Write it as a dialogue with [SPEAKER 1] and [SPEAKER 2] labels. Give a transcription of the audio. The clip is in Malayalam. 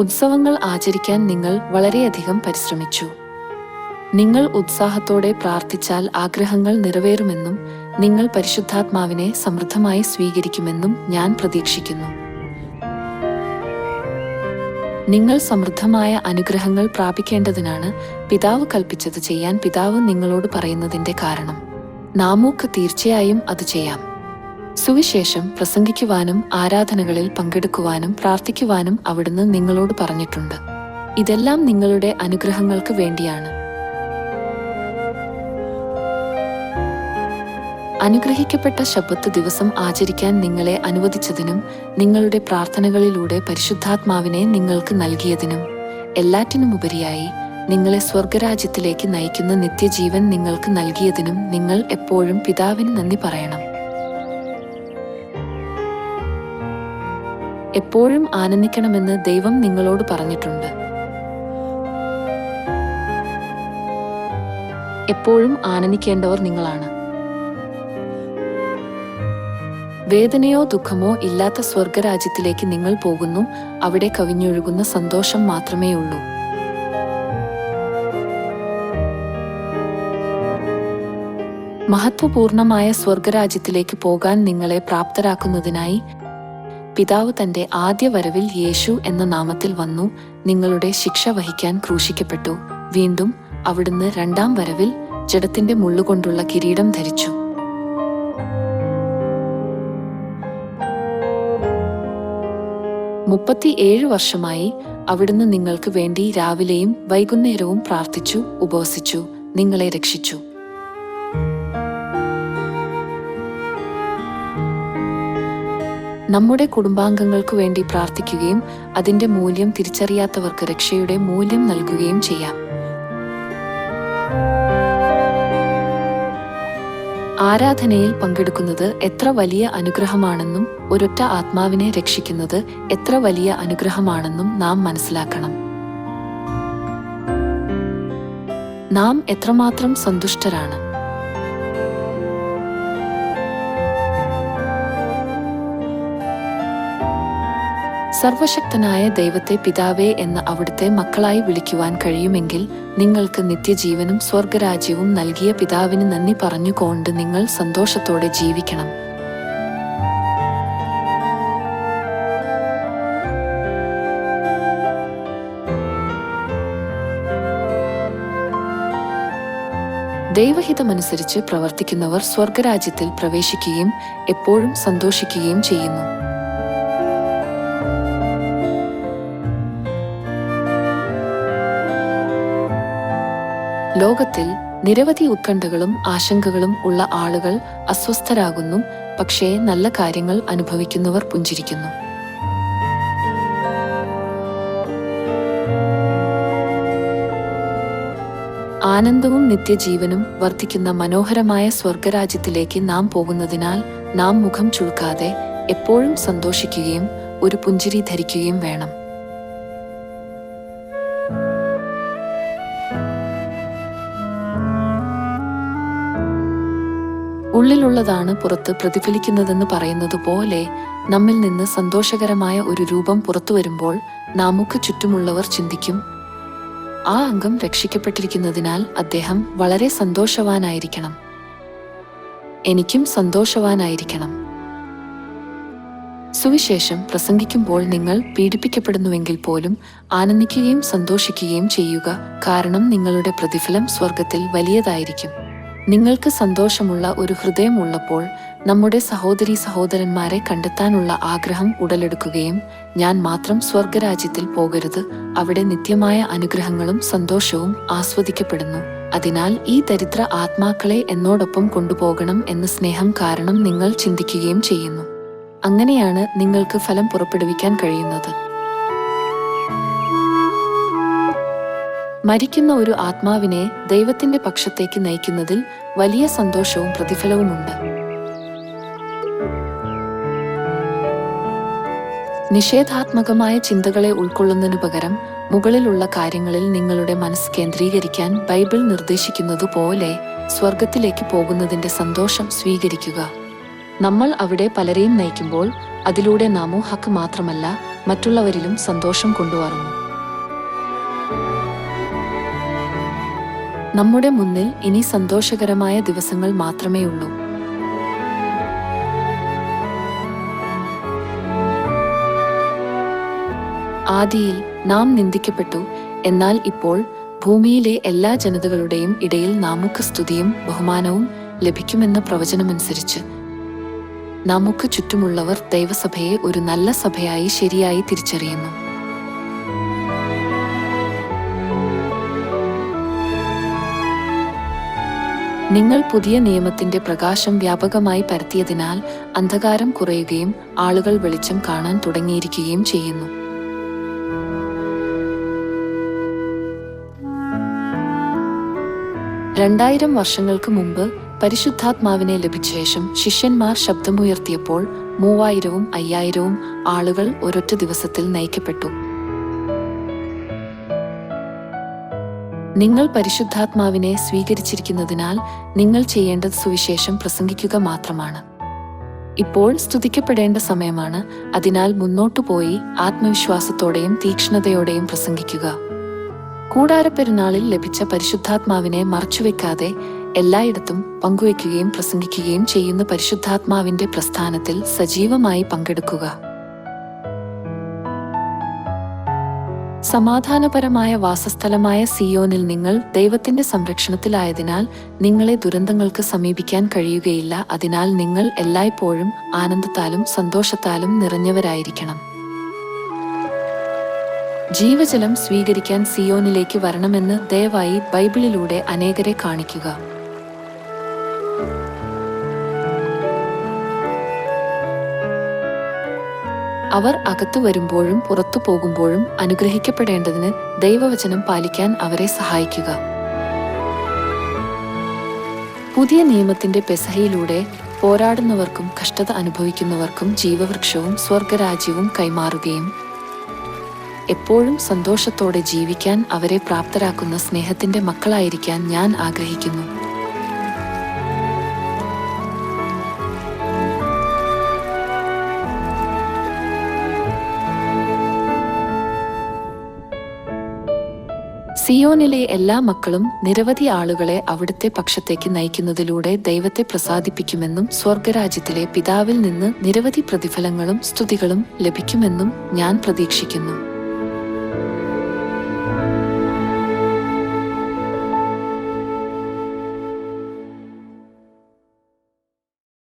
[SPEAKER 1] ഉത്സവങ്ങൾ ആചരിക്കാൻ നിങ്ങൾ വളരെയധികം പരിശ്രമിച്ചു. നിങ്ങൾ ഉത്സാഹത്തോടെ പ്രാർത്ഥിച്ചാൽ ആഗ്രഹങ്ങൾ നിറവേറുമെന്നും നിങ്ങൾ പരിശുദ്ധാത്മാവിനെ സമൃദ്ധമായി സ്വീകരിക്കുമെന്നും ഞാൻ പ്രതീക്ഷിക്കുന്നു. നിങ്ങൾ സമൃദ്ധമായ അനുഗ്രഹങ്ങൾ പ്രാപിക്കേണ്ടതിനാണ് പിതാവ് കൽപ്പിച്ചത് ചെയ്യാൻ പിതാവ് നിങ്ങളോട് പറയുന്നതിന്റെ കാരണം. നാമൂക്ക് തീർച്ചയായും അത് ചെയ്യാം. സുവിശേഷം പ്രസംഗിക്കുവാനും ആരാധനകളിൽ പങ്കെടുക്കുവാനും പ്രാർത്ഥിക്കുവാനും അവിടുന്ന് നിങ്ങളോട് പറഞ്ഞിട്ടുണ്ട്. ഇതെല്ലാം നിങ്ങളുടെ അനുഗ്രഹങ്ങൾക്ക് വേണ്ടിയാണ്. അനുഗ്രഹിക്കപ്പെട്ട ശബ്ദത്ത് ദിവസം ആചരിക്കാൻ നിങ്ങളെ അനുവദിച്ചതിനും നിങ്ങളുടെ പ്രാർത്ഥനകളിലൂടെ പരിശുദ്ധാത്മാവിനെ നിങ്ങൾക്ക് നൽകിയതിനും എല്ലാറ്റിനുമുപരിയായി നിങ്ങളെ സ്വർഗരാജ്യത്തിലേക്ക് നയിക്കുന്ന നിത്യജീവൻ നിങ്ങൾക്ക് നൽകിയതിനും നിങ്ങൾ എപ്പോഴും പിതാവിന് നന്ദി പറയണം. എപ്പോഴും ആനന്ദിക്കണമെന്ന് ദൈവം നിങ്ങളോട് പറഞ്ഞിട്ടുണ്ട്. എപ്പോഴും ആനന്ദിക്കേണ്ടവർ നിങ്ങളാണ്. വേദനയോ ദുഃഖമോ ഇല്ലാത്ത സ്വർഗരാജ്യത്തിലേക്ക് നിങ്ങൾ പോകുന്നു അവിടെ കവിഞ്ഞൊഴുകുന്ന സന്തോഷം മാത്രമേ ഉള്ളൂ മഹത്വപൂർണമായ സ്വർഗരാജ്യത്തിലേക്ക് പോകാൻ നിങ്ങളെ പ്രാപ്തരാക്കുന്നതിനായി പിതാവ് തന്റെ ആദ്യ വരവിൽ യേശു എന്ന നാമത്തിൽ വന്നു നിങ്ങളുടെ ശിക്ഷ വഹിക്കാൻ ക്രൂശിക്കപ്പെട്ടു. വീണ്ടും അവിടുന്ന് രണ്ടാം വരവിൽ ജഡത്തിന്റെ മുള്ളുകൊണ്ടുള്ള കിരീടം ധരിച്ചു. മുപ്പത്തിയേഴ് വർഷമായി അവിടുന്ന് നിങ്ങൾക്ക് വേണ്ടി രാവിലെയും വൈകുന്നേരവും പ്രാർത്ഥിച്ചു ഉപവസിച്ചു നിങ്ങളെ രക്ഷിച്ചു. നമ്മുടെ കുടുംബാംഗങ്ങൾക്കു വേണ്ടി പ്രാർത്ഥിക്കുകയും അതിന്റെ മൂല്യം തിരിച്ചറിയാത്തവർക്ക് രക്ഷയുടെ മൂല്യം നൽകുകയും ചെയ്യാം. ആരാധനയിൽ പങ്കെടുക്കുന്നത് എത്ര വലിയ അനുഗ്രഹമാണെന്നും ഒരൊറ്റ ആത്മാവിനെ രക്ഷിക്കുന്നത് എത്ര വലിയ അനുഗ്രഹമാണെന്നും നാം മനസ്സിലാക്കണം. നാം എത്രമാത്രം സന്തുഷ്ടരാണ്. സർവശക്തനായ ദൈവത്തെ പിതാവേ എന്ന് അവിടുത്തെ മക്കളായി വിളിക്കുവാൻ കഴിയുമെങ്കിൽ നിങ്ങൾക്ക് നിത്യജീവനും സ്വർഗരാജ്യവും നൽകിയ പിതാവിന് നന്ദി പറഞ്ഞുകൊണ്ട് നിങ്ങൾ സന്തോഷത്തോടെ ജീവിക്കണം. ദൈവഹിതമനുസരിച്ച് പ്രവർത്തിക്കുന്നവർ സ്വർഗരാജ്യത്തിൽ പ്രവേശിക്കുകയും എപ്പോഴും സന്തോഷിക്കുകയും ചെയ്യുന്നു. ലോകത്തിൽ നിരവധി ഉത്കണ്ഠകളും ആശങ്കകളും ഉള്ള ആളുകൾ അസ്വസ്ഥരാകുന്നു പക്ഷേ നല്ല കാര്യങ്ങൾ അനുഭവിക്കുന്നവർ പുഞ്ചിരിക്കുന്നു. ആനന്ദവും നിത്യജീവനും വർദ്ധിക്കുന്ന മനോഹരമായ സ്വർഗരാജ്യത്തിലേക്ക് നാം പോകുന്നതിനാൽ നാം മുഖം ചുളുക്കാതെ എപ്പോഴും സന്തോഷിക്കുകയും ഒരു പുഞ്ചിരി ധരിക്കുകയും വേണം. ഉള്ളിലുള്ളതാണ് പുറത്ത് പ്രതിഫലിക്കുന്നതെന്ന് പറയുന്നത് പോലെ നമ്മിൽ നിന്ന് സന്തോഷകരമായ ഒരു രൂപം പുറത്തു വരുമ്പോൾ നമുക്ക് ചുറ്റുമുള്ളവർ ചിന്തിക്കും. ആ അംഗം രക്ഷിക്കപ്പെട്ടിരിക്കുന്നതിനാൽ അദ്ദേഹം വളരെ സന്തോഷവാനായിരിക്കണം. എനിക്കും സന്തോഷവാനായിരിക്കണം. സുവിശേഷം പ്രസംഗിക്കുമ്പോൾ നിങ്ങൾ പീഡിപ്പിക്കപ്പെടുന്നുവെങ്കിൽ പോലും ആനന്ദിക്കുകയും സന്തോഷിക്കുകയും ചെയ്യുക കാരണം നിങ്ങളുടെ പ്രതിഫലം സ്വർഗത്തിൽ വലിയതായിരിക്കും. നിങ്ങൾക്ക് സന്തോഷമുള്ള ഒരു ഹൃദയമുള്ളപ്പോൾ നമ്മുടെ സഹോദരി സഹോദരന്മാരെ കണ്ടെത്താനുള്ള ആഗ്രഹം ഉടലെടുക്കുകയും ഞാൻ മാത്രം സ്വർഗരാജ്യത്തിൽ പോകരുത്. അവിടെ നിത്യമായ അനുഗ്രഹങ്ങളും സന്തോഷവും ആസ്വദിക്കപ്പെടുന്നു. അതിനാൽ ഈ ദരിദ്ര ആത്മാക്കളെ എന്നോടൊപ്പം കൊണ്ടുപോകണം എന്ന സ്നേഹം കാരണം നിങ്ങൾ ചിന്തിക്കുകയും ചെയ്യുന്നു. അങ്ങനെയാണ് നിങ്ങൾക്ക് ഫലം പുറപ്പെടുവിക്കാൻ കഴിയുന്നത്. മരിക്കുന്ന ഒരു ആത്മാവിനെ ദൈവത്തിന്റെ പക്ഷത്തേക്ക് നയിക്കുന്നതിൽ വലിയ സന്തോഷവും പ്രതിഫലവുമുണ്ട്. നിഷേധാത്മകമായ ചിന്തകളെ ഉൾക്കൊള്ളുന്നതിനു പകരം മുകളിലുള്ള കാര്യങ്ങളിൽ നിങ്ങളുടെ മനസ്സ് കേന്ദ്രീകരിക്കാൻ ബൈബിൾ നിർദ്ദേശിക്കുന്നത് പോലെ സ്വർഗത്തിലേക്ക് പോകുന്നതിന്റെ സന്തോഷം സ്വീകരിക്കുക. നമ്മൾ അവിടെ പലരെയും നയിക്കുമ്പോൾ അതിലൂടെ നാമോ ഹക്ക് മാത്രമല്ല മറ്റുള്ളവരിലും സന്തോഷം കൊണ്ടുവരുന്നു. നമ്മുടെ മുന്നിൽ ഇനി സന്തോഷകരമായ ദിവസങ്ങൾ മാത്രമേ ഉള്ളൂ. ആദിയിൽ നാം നിന്ദിക്കപ്പെട്ടു എന്നാൽ ഇപ്പോൾ ഭൂമിയിലെ എല്ലാ ജനതകളുടെയും ഇടയിൽ നമുക്ക് സ്തുതിയും ബഹുമാനവും ലഭിക്കുമെന്ന പ്രവചനമനുസരിച്ച് നമുക്ക് ചുറ്റുമുള്ളവർ ദൈവസഭയെ ഒരു നല്ല സഭയായി ശരിയായി തിരിച്ചറിയുന്നു. നിങ്ങൾ പുതിയ നിയമത്തിന്റെ പ്രകാശം വ്യാപകമായി പരത്തിയതിനാൽ അന്ധകാരം കുറയുകയും ആളുകൾ വെളിച്ചം കാണാൻ തുടങ്ങിയിരിക്കുകയും ചെയ്യുന്നു. രണ്ടായിരം വർഷങ്ങൾക്ക് മുമ്പ് പരിശുദ്ധാത്മാവിനെ ലഭിച്ച ശേഷം ശിഷ്യന്മാർ ശബ്ദമുയർത്തിയപ്പോൾ മൂവായിരവും അയ്യായിരവും ആളുകൾ ഒരൊറ്റ ദിവസത്തിൽ നയിക്കപ്പെട്ടു. നിങ്ങൾ പരിശുദ്ധാത്മാവിനെ സ്വീകരിച്ചിരിക്കുന്നതിനാൽ നിങ്ങൾ ചെയ്യേണ്ടത് സുവിശേഷം പ്രസംഗിക്കുക മാത്രമാണ്. ഇപ്പോൾ സ്തുതിക്കപ്പെടേണ്ട സമയമാണ്. അതിനാൽ മുന്നോട്ടു പോയി ആത്മവിശ്വാസത്തോടെയും തീക്ഷ്ണതയോടെയും പ്രസംഗിക്കുക. കൂടാരപ്പെരുന്നാളിൽ ലഭിച്ച പരിശുദ്ധാത്മാവിനെ മറച്ചുവെക്കാതെ എല്ലായിടത്തും പങ്കുവയ്ക്കുകയും പ്രസംഗിക്കുകയും ചെയ്യുന്ന പരിശുദ്ധാത്മാവിന്റെ പ്രസ്ഥാനത്തിൽ സജീവമായി പങ്കെടുക്കുക. സമാധാനപരമായ വാസസ്ഥലമായ സിയോനിൽ നിങ്ങൾ ദൈവത്തിന്റെ സംരക്ഷണത്തിലായതിനാൽ നിങ്ങളെ ദുരന്തങ്ങൾക്ക് സമീപിക്കാൻ കഴിയുകയില്ല. അതിനാൽ നിങ്ങൾ എല്ലായ്പ്പോഴും ആനന്ദത്താലും സന്തോഷത്താലും നിറഞ്ഞവരായിരിക്കണം. ജീവജലം സ്വീകരിക്കാൻ സിയോനിലേക്ക് വരണമെന്ന് ദയവായി ബൈബിളിലൂടെ അനേകരെ കാണിക്കുക. അവർ അകത്തു വരുമ്പോഴും പുറത്തു പോകുമ്പോഴും അനുഗ്രഹിക്കപ്പെടേണ്ടതിന് ദൈവവചനം പാലിക്കാൻ അവരെ സഹായിക്കുക. പുതിയ നിയമത്തിന്റെ പെസഹയിലൂടെ പോരാടുന്നവർക്കും കഷ്ടത അനുഭവിക്കുന്നവർക്കും ജീവവൃക്ഷവും സ്വർഗരാജ്യവും കൈമാറുകയും എപ്പോഴും സന്തോഷത്തോടെ ജീവിക്കാൻ അവരെ പ്രാപ്തരാക്കുന്ന സ്നേഹത്തിന്റെ മക്കളായിരിക്കാൻ ഞാൻ ആഗ്രഹിക്കുന്നു. സിയോനിലെ എല്ലാ മക്കളും നിരവധി ആളുകളെ അവിടുത്തെ പക്ഷത്തേക്ക് നയിക്കുന്നതിലൂടെ ദൈവത്തെ പ്രസാദിപ്പിക്കുമെന്നും സ്വർഗരാജ്യത്തിലെ പിതാവിൽ നിന്ന് നിരവധി പ്രതിഫലങ്ങളും സ്തുതികളും ലഭിക്കുമെന്നും ഞാൻ പ്രതീക്ഷിക്കുന്നു.